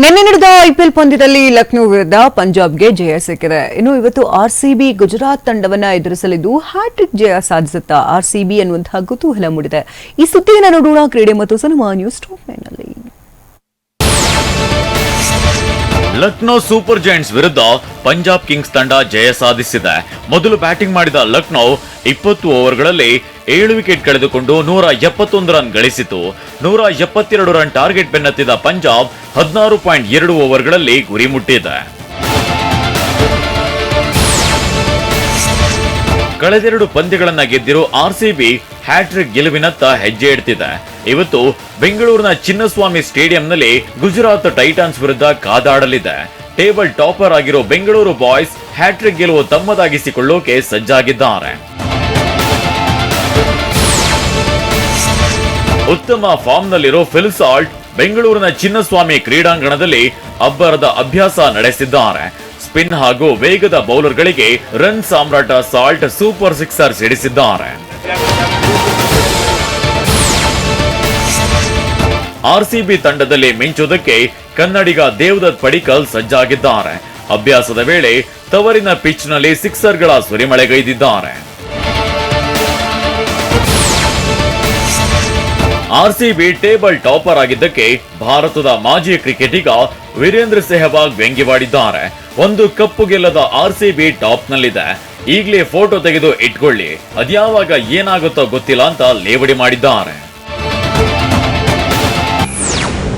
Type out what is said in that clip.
ನಿನ್ನೆ ನಡೆದ ಐಪಿಎಲ್ ಪಂದ್ಯದಲ್ಲಿ ಲಕ್ನೋ ವಿರುದ್ಧ ಪಂಜಾಬ್ಗೆ ಜಯ ಸಿಕ್ಕಿದೆ. ಇನ್ನು ಇವತ್ತು ಆರ್ಸಿಬಿ ಗುಜರಾತ್ ತಂಡವನ್ನ ಎದುರಿಸಲಿದ್ದು ಹ್ಯಾಟ್ರಿಕ್ ಜಯ ಸಾಧಿಸುತ್ತಾ ಆರ್ಸಿಬಿ ಅನ್ನುವಂತಹ ಕುತೂಹಲ ಮೂಡಿದೆ. ಈ ಸುದ್ದಿಯನ್ನು ನೋಡೋಣ. ಕ್ರೀಡೆ ಮತ್ತು cinema news top Lucknow super giants ವಿರುದ್ಧ ಪಂಜಾಬ್ ಕಿಂಗ್ಸ್ ತಂಡ ಜಯ ಸಾಧಿಸಿದೆ. ಮೊದಲು ಬ್ಯಾಟಿಂಗ್ ಮಾಡಿದ ಲಕ್ನೋ ಇಪ್ಪತ್ತು ಓವರ್ಗಳಲ್ಲಿ ಏಳು ವಿಕೆಟ್ ಕಳೆದುಕೊಂಡು ನೂರ ಎಪ್ಪತ್ತೊಂದು ರನ್ ಗಳಿಸಿತು. ನೂರ ಎಪ್ಪತ್ತೆರಡು ರನ್ ಟಾರ್ಗೆಟ್ ಬೆನ್ನತ್ತಿದ ಪಂಜಾಬ್ ಹದಿನಾರು ಪಾಯಿಂಟ್ ಎರಡು ಓವರ್ಗಳಲ್ಲಿ ಗುರಿ ಮುಟ್ಟಿದೆ. ಕಳೆದೆರಡು ಪಂದ್ಯಗಳನ್ನ ಗೆದ್ದಿರೋ ಆರ್ಸಿಬಿ ಹ್ಯಾಟ್ರಿಕ್ ಗೆಲುವಿನತ್ತ ಹೆಜ್ಜೆ ಇಡ್ತಿದೆ. ಇವತ್ತು ಬೆಂಗಳೂರಿನ ಚಿನ್ನಸ್ವಾಮಿ ಸ್ಟೇಡಿಯಂನಲ್ಲಿ ಗುಜರಾತ್ ಟೈಟಾನ್ಸ್ ವಿರುದ್ಧ ಕಾದಾಡಲಿದೆ. ಟೇಬಲ್ ಟಾಪರ್ ಆಗಿರೋ ಬೆಂಗಳೂರು ಬಾಯ್ಸ್ ಹ್ಯಾಟ್ರಿಕ್ ಗೆಲುವು ತಮ್ಮದಾಗಿಸಿಕೊಳ್ಳೋಕೆ ಸಜ್ಜಾಗಿದ್ದಾರೆ. ಉತ್ತಮ ಫಾರ್ಮ್ನಲ್ಲಿರೋ ಫಿಲ್ಸಾಲ್ಟ್ ಬೆಂಗಳೂರಿನ ಚಿನ್ನಸ್ವಾಮಿ ಕ್ರೀಡಾಂಗಣದಲ್ಲಿ ಅಬ್ಬರದ ಅಭ್ಯಾಸ ನಡೆಸಿದ್ದಾರೆ. ಸ್ಪಿನ್ ಹಾಗೂ ವೇಗದ ಬೌಲರ್ಗಳಿಗೆ ರನ್ ಸಾಮ್ರಾಟ ಸಾಲ್ಟ್ ಸೂಪರ್ ಸಿಕ್ಸರ್ ಸಿಡಿಸಿದ್ದಾರೆ ಆರ್ಸಿಬಿ ತಂಡದಲ್ಲಿ ಮಿಂಚುವುದಕ್ಕೆ ಕನ್ನಡಿಗ ದೇವದತ್ ಪಡಿಕಲ್ ಸಜ್ಜಾಗಿದ್ದಾರೆ. ಅಭ್ಯಾಸದ ವೇಳೆ ತವರಿನ ಪಿಚ್ನಲ್ಲಿ ಸಿಕ್ಸರ್ಗಳ ಸುರಿಮಳೆಗೈದಿದ್ದಾರೆ. ಆರ್ಸಿಬಿ ಟೇಬಲ್ ಟಾಪರ್ ಆಗಿದ್ದಕ್ಕೆ ಭಾರತದ ಮಾಜಿ ಕ್ರಿಕೆಟಿಗ ವೀರೇಂದ್ರ ಸೆಹವಾಗ್ ವ್ಯಂಗ್ಯವಾಡಿದ್ದಾರೆ. ಒಂದು ಕಪ್ಪು ಗೆಲ್ಲದ ಆರ್ಸಿಬಿ ಟಾಪ್ನಲ್ಲಿದೆ. ಈಗಲೇ ಫೋಟೋ ತೆಗೆದು ಇಟ್ಕೊಳ್ಳಿ. ಅದ್ಯಾವಾಗ ಏನಾಗುತ್ತೋ ಗೊತ್ತಿಲ್ಲ ಅಂತ ಲೇವಡಿ ಮಾಡಿದ್ದಾರೆ.